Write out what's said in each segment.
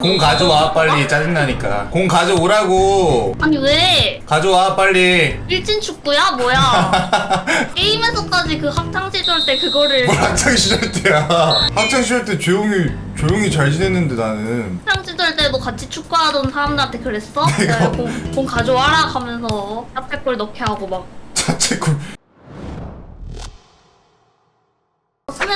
공 가져와 빨리 짜증나니까 공 가져오라고 아니 왜? 가져와 빨리 일진 축구야? 뭐야? 게임에서까지 그 학창 시절 때 그거를 뭘 학창 시절 때야 학창 시절 때 조용히 조용히 잘 지냈는데 나는 학창 시절 때도 같이 축구하던 사람들한테 그랬어? 내가- 내가 공, 공 가져와라 하면서 앞에 골 넣게 하고 막 자체골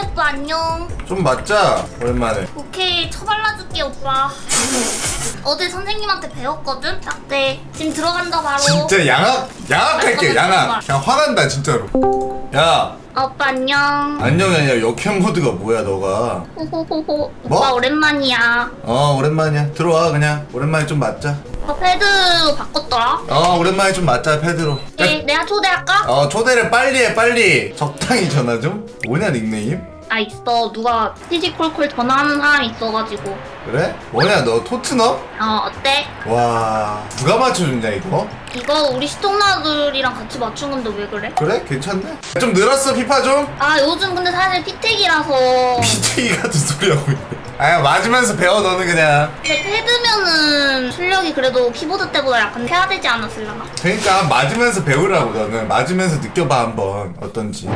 오빠 안녕. 좀 맞자 오랜만에. 오케이 처발라줄게 오빠. 어제 선생님한테 배웠거든? 딱대. 지금 들어간다 바로. 진짜 양악 양악할게 양악. 그냥 화난다 진짜로. 야. 아, 오빠 안녕. 안녕이 아니라 역행 모드가 뭐야 너가? 호호호호. 뭐? 오빠 오랜만이야. 어 오랜만이야. 들어와 그냥. 오랜만에 좀 맞자 오빠 패드로 바꿨더라 어 오랜만에 좀 맞자 패드로 네, 내가 초대할까? 어 초대를 빨리 해 빨리 적당히 전화 좀 뭐냐 닉네임 아 있어 누가 티지콜콜 전화하는 사람이 있어가지고 그래? 뭐냐 너 토트넘? 어 어때? 와 누가 맞춰줬냐 이거? 이거 우리 시청자들이랑 같이 맞춘 건데 왜 그래? 그래? 괜찮네? 좀 늘었어 피파 좀? 아 요즘 근데 사실 피택이라서 피튀기 같은 소리 하고 있네 아 맞으면서 배워 너는 그냥 제 패드면은 실력이 그래도 키보드 때보다 약간 해야 되지 않았을라나? 그러니까 맞으면서 배우라고 너는 맞으면서 느껴봐 한번 어떤지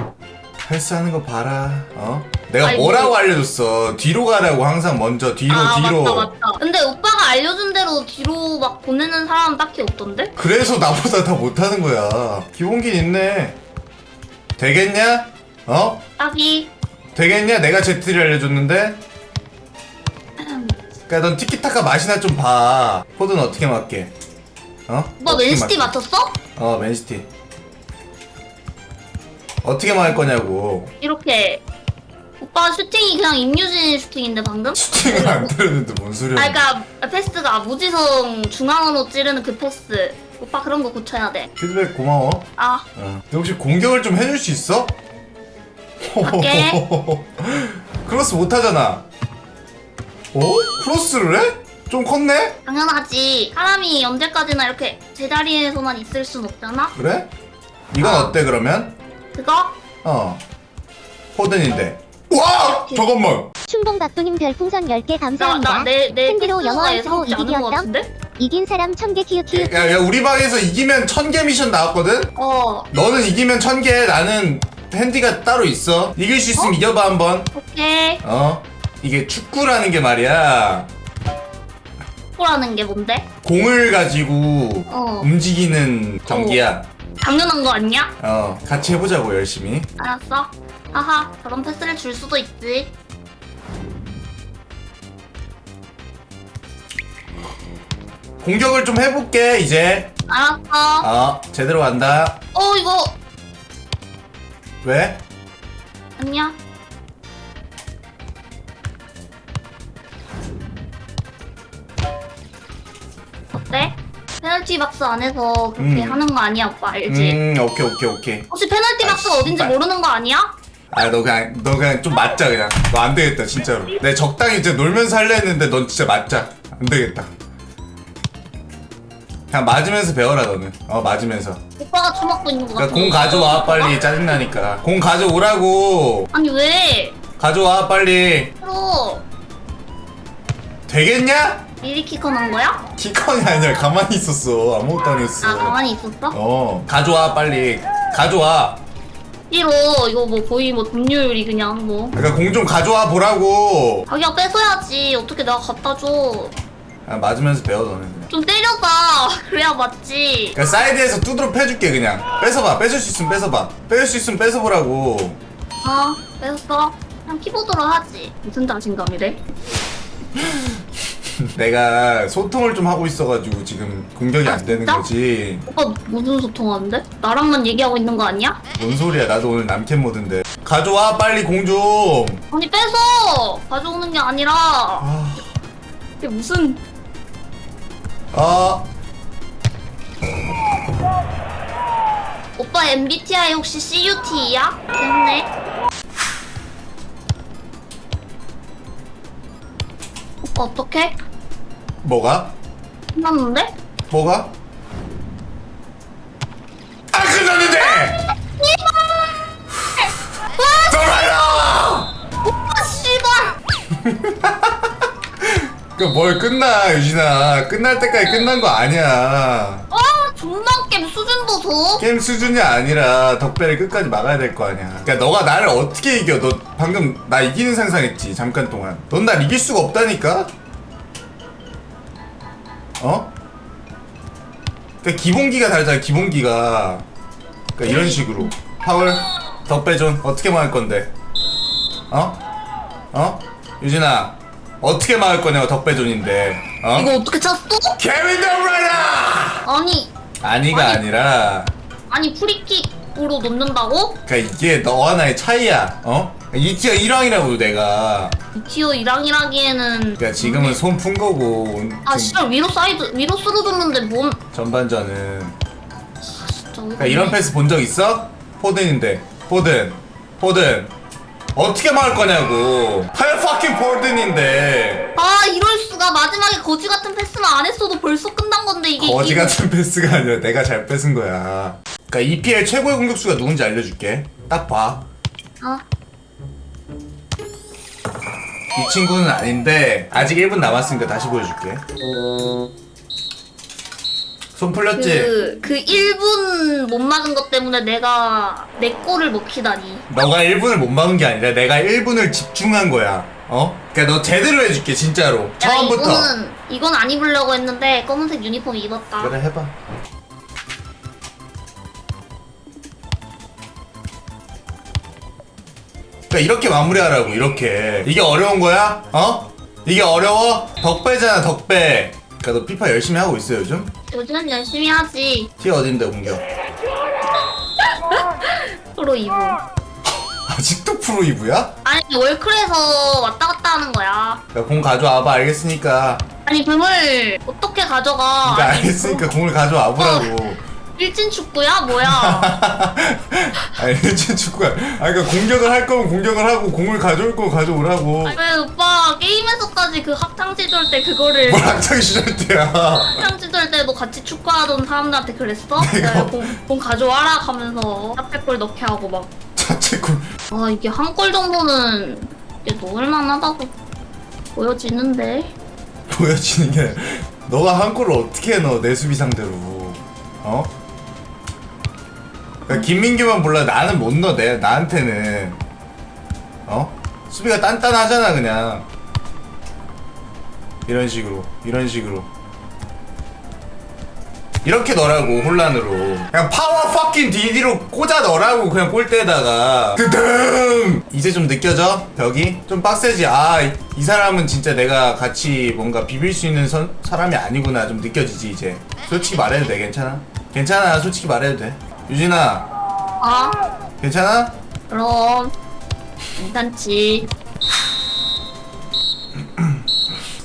헬스하는 거 봐라 어? 내가 아이고. 뭐라고 알려줬어 뒤로 가라고 항상 먼저 뒤로 아 뒤로 맞다 맞다 근데 오빠가 알려준 대로 뒤로 막 보내는 사람 딱히 없던데? 그래서 나보다 다 못하는 거야 기본기 있네 되겠냐? 어? 딱이 되겠냐? 내가 제트를 알려줬는데 그니까 넌 티키타카 맛이나 좀 봐 코드는 어떻게 맞게 어? 오빠 어떻게 맨시티 맞게? 맞췄어? 어 맨시티 어떻게 맞을 거냐고 이렇게 오빠 슈팅이 그냥 임유진 슈팅인데 방금? 슈팅을 안 때렸는데 뭔 소리야 아 그니까 패스가 무지성 중앙으로 찌르는 그 패스 오빠 그런 거 고쳐야 돼 피드백 고마워 아, 어. 근데 혹시 공격을 좀 해줄 수 있어? 할게. 크로스 못 하잖아 어? 크로스를 해? 좀 컸네? 당연하지. 사람이 언제까지나 이렇게 제자리에서만 있을 순 없잖아? 그래? 이건 아. 어때 그러면? 그거? 어 포든인데 와! 잠깐만 춘봉박두님 별풍선 10개 나, 감사합니다. 나, 내, 내 팬티로 패스가 영어 예사롭지 하고 않은 것 이기기였다? 같은데? 이긴 사람 1000개 키우키우 야, 야 우리 방에서 이기면 천 개 미션 나왔거든? 어, 너는 이기면 천 개, 나는 핸디가 따로 있어. 이길 수 있으면 이겨봐 한번. 오케이. 어? 이게 축구라는 게 말이야. 축구라는 게 뭔데? 공을 가지고 어. 움직이는 경기야. 당연한 거 아니야? 어, 같이 해보자고 열심히. 알았어. 하하, 저런 패스를 줄 수도 있지. 공격을 좀 해볼게 이제. 알았어. 어, 제대로 간다. 어, 이거. 왜? 아니야. 페널티 박스 안에서 그렇게 음. 하는 거 아니야, 오빠 알지? 음, 오케이 오케이 오케이. 혹시 페널티 아, 박스가 어딘지 씨발. 모르는 거 아니야? 아, 너 그냥 너 그냥 좀 맞자 그냥. 너 안 되겠다 진짜로. 내 적당히 이제 놀면서 할려 했는데 넌 진짜 맞자. 안 되겠다. 그냥 맞으면서 배워라 너는. 어 맞으면서. 오빠가 처먹고 있는 거 그러니까 같은데. 공 가져와 빨리 짜증나니까. 공 가져오라고. 아니 왜? 가져와 빨리. 프로 되겠냐? 미리 키커 넣은 거야? 키컨이 아니라 가만히 있었어. 아무것도 안 했어. 아 가만히 있었어? 어 가져와 빨리. 가져와. 이로 이거 뭐 거의 뭐 점유율이 그냥 뭐 그러니까 공 좀 가져와 보라고. 자기가 뺏어야지 어떻게 내가 갖다 줘. 아, 맞으면서 배워 너는 그냥. 좀 때려봐. 그래야 맞지. 그러니까 사이드에서 두드러 패줄게 그냥. 뺏어봐. 뺏을 수 있으면 뺏어봐. 뺏을 수 있으면 뺏어보라고. 아 뺏었어. 그냥 키보드로 하지. 무슨 자신감이래? 내가 소통을 좀 하고 있어가지고 지금 공격이 아, 안 되는 진짜? 거지. 오빠 무슨 소통하는데? 나랑만 얘기하고 있는 거 아니야? 뭔 소리야? 나도 오늘 남캠 모드인데. 가져와 빨리 공 좀. 아니 뺏어. 가져오는 게 아니라 아, 이게 무슨 아, 오빠 MBTI 혹시 CUT야? 됐네. 어떡해? 뭐가? 끝났는데? 뭐가? 아 끝났는데! 돌아요! 오빠 씨발! 그뭘 끝나 유진아 끝날 때까지 끝난 거 아니야 아 존나 게임 수준 보소. 게임 수준이 아니라 덕배를 끝까지 막아야 될 거 아니야 그러니까 너가 나를 어떻게 이겨 너 방금 나 이기는 상상했지 잠깐 동안 넌 날 이길 수가 없다니까 어? 그러니까 기본기가 다르잖아 기본기가 그러니까 이런 식으로 파울 덕배존 어떻게 막을 건데 어? 어? 유진아 어떻게 막을 거냐고 덕배존인데 어? 이거 어떻게 찼어? 케빈 더브라나 아니 아니가 아니. 아니라 아니 프리킥으로 넣는다고? 그러니까 이게 너와 나의 차이야. 어? 이 티어 1왕이라고 내가. 이 티어 1항이라기에는 그러니까 지금은 손 푼 거고. 아 지금 씨발 위로 사이드 위로 쓰러졌는데 몸 전반전은. 진짜 그러니까 이런 패스 본 적 있어? 포든인데. 포든. 포든. 어떻게 막을 거냐고. 팔 fucking 포든인데. 아 이럴 수가 마지막에 거지 같은 패스만 안 했어도 벌써 끝난 건데 이게 거지 이거- 같은 패스가 아니라 내가 잘 뺏은 거야 그러니까 EPL 최고의 공격수가 누군지 알려줄게 딱 봐. 아이 친구는 아닌데 아직 1분 남았으니까 다시 보여줄게 손 풀렸지? 그, 그 1분 못 막은 것 때문에 내가 내 골을 먹히다니. 너가 1분을 못 막은 게 아니라 내가 1분을 집중한 거야 어? 그러니까 너 제대로 해줄게 진짜로 야, 처음부터 이거는, 이건 안 입으려고 했는데 검은색 유니폼 입었다. 그래 해봐 그러니까 이렇게 마무리하라고 이렇게 이게 어려운 거야? 어? 이게 어려워? 덕배잖아 덕배 그러니까 너 피파 열심히 하고 있어 요즘? 요즘 열심히 하지. 티 어딘데 공격 프로 2부. 아직도 프로 2부야? 아니 월클에서 왔다 갔다 하는 거야. 야, 공 가져와봐 알겠으니까 아니 그걸 어떻게 가져가? 그러니까 아니, 알겠으니까 공을 가져와 보라고 일진 축구야 뭐야? 아니 일진 축구야 아 그러니까 공격을 할 거면 공격을 하고 공을 가져올 거면 가져오라고 아니, 왜 오빠 게임에서까지 그 학창 시절 때 그거를 뭘 학창 시절 때야 학창 시절 때도 같이 축구하던 사람들한테 그랬어? 내가- 야, 공, 공 가져와라 하면서 탑백골 넣게 하고 막. 자체골 와 이게 한 골 정도는 이게 넣을만하다고 보여지는데. 보여지는 게 너가 한 골을 어떻게 넣어 내 수비 상대로. 어? 그러니까 김민규만 몰라. 나는 못 넣어 내 나한테는. 어? 수비가 단단하잖아 그냥. 이런 식으로 이런 식으로 이렇게 넣으라고 혼란으로. 그냥 파워 퍼킹 디디로 꽂아 넣으라고 그냥 골대에다가. 드등 이제 좀 느껴져? 벽이? 좀 빡세지? 아 이 사람은 진짜 내가 같이 뭔가 비빌 수 있는 선, 사람이 아니구나. 좀 느껴지지 이제. 솔직히 말해도 돼 괜찮아? 괜찮아? 솔직히 말해도 돼? 유진아. 아 괜찮아? 그럼. 괜찮지.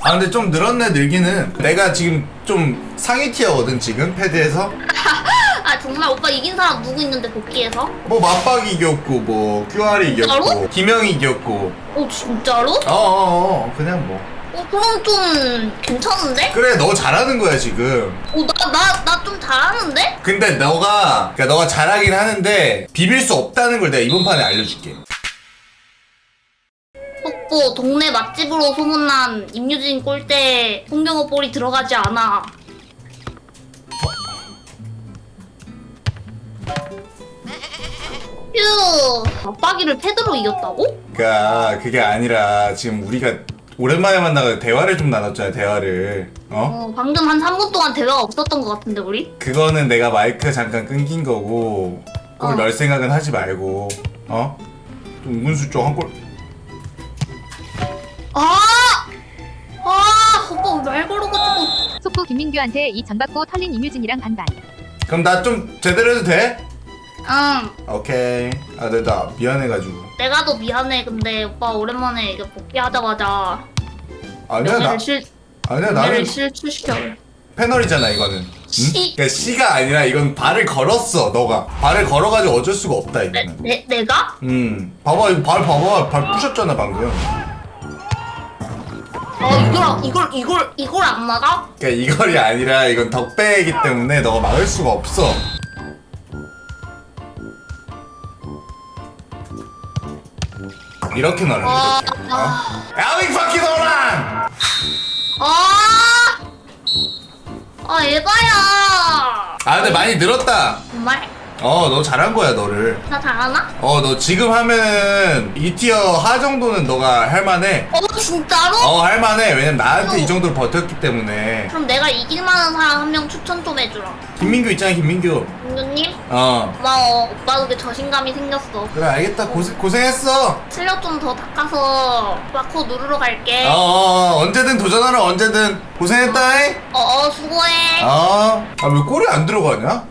아 근데 좀 늘었네 늘기는. 내가 지금 좀 상위 티어거든 지금 패드에서 아 정말 오빠 이긴 사람 누구 있는데 복귀해서? 뭐 맞박이 이겼고 뭐 QR이 이겼고 진짜로? 김영이 이겼고 어 진짜로? 어어어 그냥 뭐 어 그럼 좀 괜찮은데? 그래 너 잘하는 거야 지금 어나 나 나 좀 잘하는데? 근데 너가 그러니까 너가 잘하긴 하는데 비빌 수 없다는 걸 내가 이번 판에 알려줄게 속보 동네 맛집으로 소문난 임유진 골대 송경호 볼이 들어가지 않아. 휴 맞박이를 패드로 이겼다고? 그러니까 그게 아니라 지금 우리가 오랜만에 만나서 대화를 좀 나눴잖아 대화를 어? 어 방금 한 3분 동안 대화가 없었던 것 같은데 우리? 그거는 내가 마이크가 잠깐 끊긴 거고 그걸 어. 널 생각은 하지 말고 어? 좀 은근슬쩍 한골 아! 아 오빠 왜말 걸어가지고 속보 김민규한테 이전 받고 털린 임유진이랑 반반. 그럼 나 좀 제대로 해도 돼? 응 오케이 아 내가 미안해가지고 내가 더 미안해 근데 오빠 오랜만에 이거 복귀하자마자 아니야 나실 아니야 나는 명예를 실추시켜 패널이잖아 이거는 응? 씨. 그러니까 C가 아니라 이건 발을 걸었어 너가 발을 걸어가지고 어쩔 수가 없다 내, 이거는 내, 내가? 음 봐봐 이거 발 봐봐 발 부셨잖아 방금 어 이걸 이걸 이걸 이걸 안 막아? 그러니까 이걸이 아니라 이건 덕배이기 때문에 너가 막을 수가 없어 이렇게 넣는 아, 거지 어? 야윙 파키 노란 아! 아, 에바야! 아 근데 많이 늘었다 정말? 어 너 잘한 거야 너를 나 잘하나? 어 너 지금 하면은 이 티어 하 정도는 너가 할만해 어, 진짜로? 어 할만해 왜냐면 나한테 이 정도로 버텼기 때문에 그럼 내가 이길 만한 사람 한 명 추천 좀 해주라. 김민규 있잖아 김민규 민규님? 어 고마워. 오빠 덕에 자신감이 생겼어. 그래 알겠다 고생, 고생했어 실력 좀 더 닦아서 마코 누르러 갈게. 어, 어 언제든 도전하라 언제든 고생했다 잉? 어, 어, 수고해. 어? 아 왜 골이 안 들어가냐?